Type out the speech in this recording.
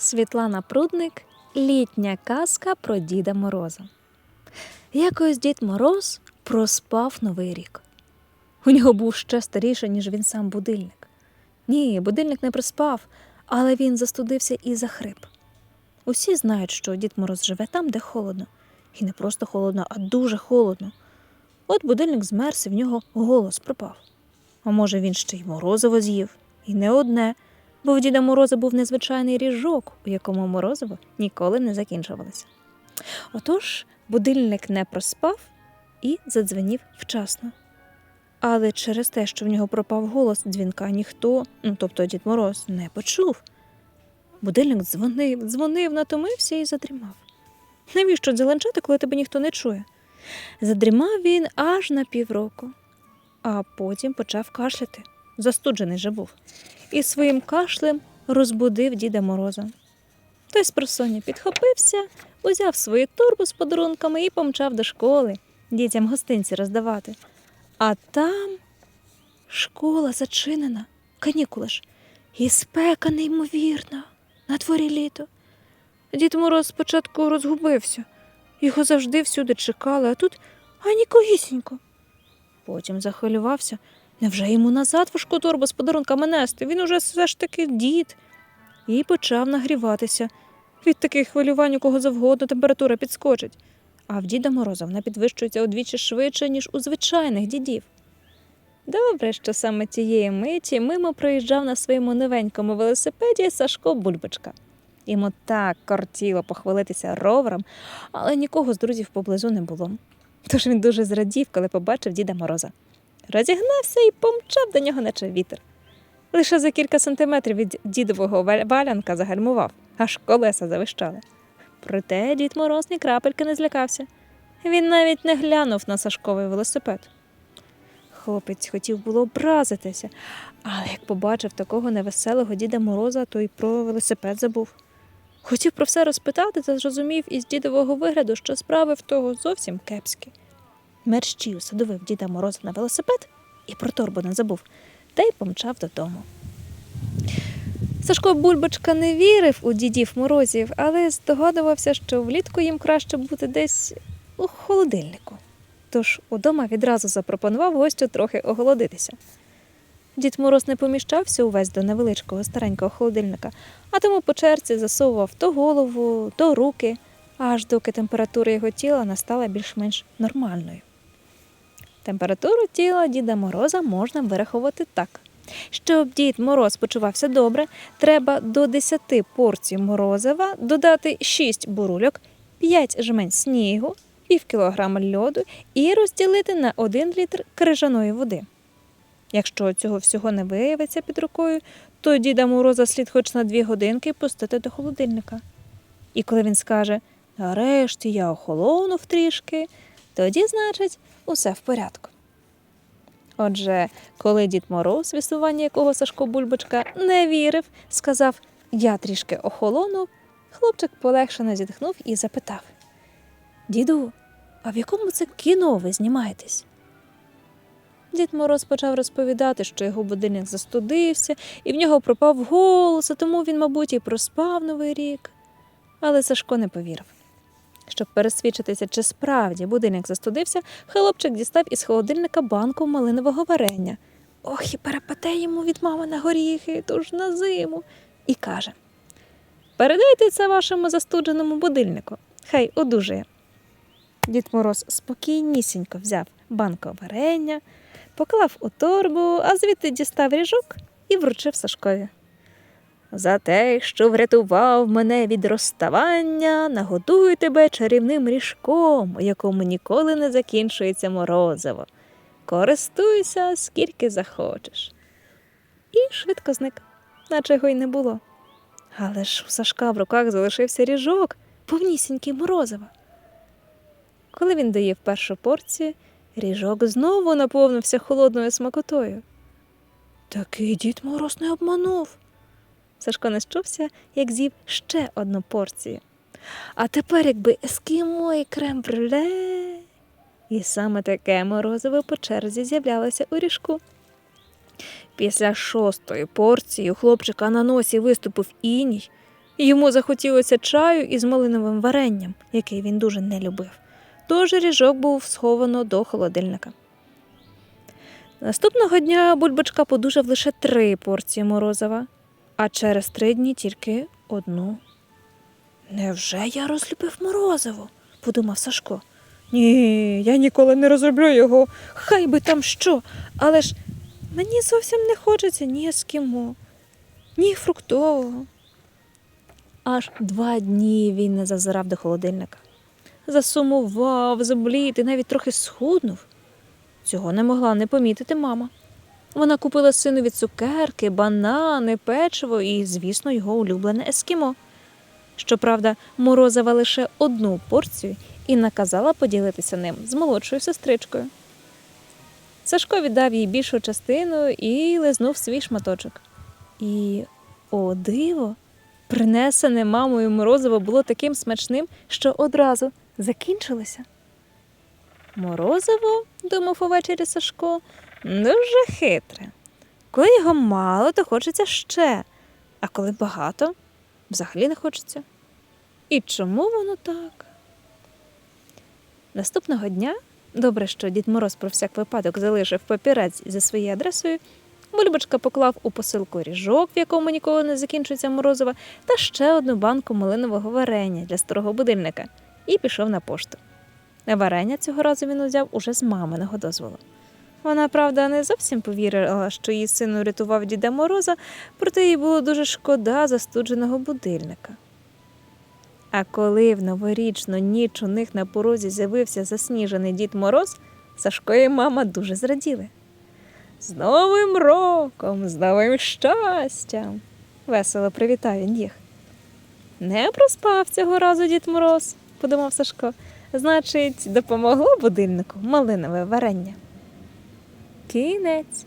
Світлана Прудник Літня казка про Діда Мороза. Якось Дід Мороз проспав новий рік. У нього був ще старіший, ніж він сам будильник. Ні, будильник не проспав, але він застудився і захрип. Усі знають, що Дід Мороз живе там, де холодно. І не просто холодно, а дуже холодно. От будильник змерз, і в нього голос пропав. А може, він ще й морозиво з'їв, і не одне, бо в Діда Мороза був незвичайний ріжок, у якому морозиво ніколи не закінчувалося. Отож, будильник не проспав і задзвенів вчасно. Але через те, що в нього пропав голос дзвінка, ніхто, ну тобто Дід Мороз, не почув. Будильник дзвонив, дзвонив, натомився і задрімав. Навіщо дзеленчати, коли тебе ніхто не чує? Задрімав він аж на півроку, а потім почав кашляти. Застуджений же був, і своїм кашлем розбудив Діда Мороза. Той з просоння підхопився, узяв свою турбу з подарунками і помчав до школи дітям гостинці роздавати. А там школа зачинена, канікули ж, і спека неймовірна, на дворі літо. Дід Мороз спочатку розгубився, його завжди всюди чекали, а тут анікогісінько. Потім захвилювався. Невже йому назад важку торбу з подарунками нести? Він уже все ж таки дід. І почав нагріватися. Від таких хвилювань у кого завгодно температура підскочить. А в Діда Мороза вона підвищується удвічі швидше, ніж у звичайних дідів. Добре, що саме тієї миті мимо проїжджав на своєму новенькому велосипеді Сашко Бульбочка. Йому так кортіло похвалитися ровером, але нікого з друзів поблизу не було. Тож він дуже зрадів, коли побачив Діда Мороза. Розігнався і помчав до нього, наче вітер. Лише за кілька сантиметрів від дідового валянка загальмував, аж колеса завищали. Проте дід Мороз ні крапельки не злякався. Він навіть не глянув на Сашковий велосипед. Хлопець хотів було образитися, але як побачив такого невеселого Діда Мороза, то й про велосипед забув. Хотів про все розпитати та зрозумів із дідового вигляду, що справи в того зовсім кепські. Мерщів садовив Діда Мороза на велосипед і про торбу не забув, та й помчав додому. Сашко Бульбочка не вірив у дідів морозів, але здогадувався, що влітку їм краще бути десь у холодильнику. Тож удома відразу запропонував гостю трохи оголодитися. Дід Мороз не поміщався увесь до невеличкого старенького холодильника, а тому по черзі засовував то голову, то руки, аж доки температура його тіла настала більш-менш нормальною. Температуру тіла Діда Мороза можна вирахувати так. Щоб Дід Мороз почувався добре, треба до 10 порцій морозива додати 6 бурульок, 5 жмень снігу, пів кілограма льоду і розділити на 1 літр крижаної води. Якщо цього всього не виявиться під рукою, то Діда Мороза слід хоч на 2 годинки пустити до холодильника. І коли він скаже нарешті я охолонув трішки, тоді, значить, усе в порядку. Отже, коли Дід Мороз, в якого Сашко Бульбочка не вірив, сказав Я трішки охолонув, хлопчик полегшено зітхнув і запитав Діду, а в якому це кіно ви знімаєтесь? Дід Мороз почав розповідати, що його будильник застудився, і в нього пропав голос, а тому він, мабуть, і проспав новий рік. Але Сашко не повірив. Щоб пересвідчитися, чи справді будильник застудився, хлопчик дістав із холодильника банку малинового варення. Ох, і перепаде йому від мами на горіхи, тож на зиму. І каже: Передайте це вашому застудженому будильнику. Хай одужує. Дід Мороз спокійнісінько взяв банку варення, поклав у торбу, а звідти дістав ріжок і вручив Сашкові. За те, що врятував мене від розставання, нагодую тебе чарівним ріжком, у якому ніколи не закінчується морозиво. Користуйся, скільки захочеш. І швидко зник, наче його й не було. Але ж у Сашка в руках залишився ріжок, повнісінький морозива. Коли він доїв першу порцію, ріжок знову наповнився холодною смакотою. Такий дід Мороз не обманув. Сашко не щувся, як з'їв ще одну порцію. А тепер, якби ескімо і крем брюле. І саме таке морозиво по черзі з'являлося у ріжку. Після шостої порції у хлопчика на носі виступив іній, Йому захотілося чаю із малиновим варенням, який він дуже не любив. Тож ріжок був сховано до холодильника. Наступного дня бульбочка подужав лише три порції морозива, а через три дні тільки одну. Невже я розлюбив морозиво? подумав Сашко. Ні, я ніколи не розроблю його, хай би там що. Але ж мені зовсім не хочеться ні ескімо, ні фруктового. Аж два дні він не зазирав до холодильника. Засумував, заблід і навіть трохи схуднув. Цього не могла не помітити мама. Вона купила синові цукерки, банани, печиво і, звісно, його улюблене ескімо. Щоправда, морозива лише одну порцію і наказала поділитися ним з молодшою сестричкою. Сашко віддав їй більшу частину і лизнув свій шматочок. І, о, диво, принесене мамою морозиво було таким смачним, що одразу закінчилося. Морозиво, думав увечері Сашко, дуже хитре. Коли його мало, то хочеться ще, а коли багато, взагалі не хочеться. І чому воно так? Наступного дня, добре, що Дід Мороз про всяк випадок залишив папірець зі своєю адресою, Бульбочка поклав у посилку ріжок, в якому ніколи не закінчується морозива, та ще одну банку малинового варення для старого будильника і пішов на пошту. Варення цього разу він узяв уже з маминого дозволу. Вона, правда, не зовсім повірила, що її син урятував Діда Мороза, проте їй було дуже шкода застудженого будильника. А коли в новорічну ніч у них на порозі з'явився засніжений Дід Мороз, Сашко і мама дуже зраділи. З Новим роком, з новим щастям. весело привітав він їх. Не проспав цього разу Дід Мороз, подумав Сашко. Значить, допомогло будильнику малинове варення. Кінець.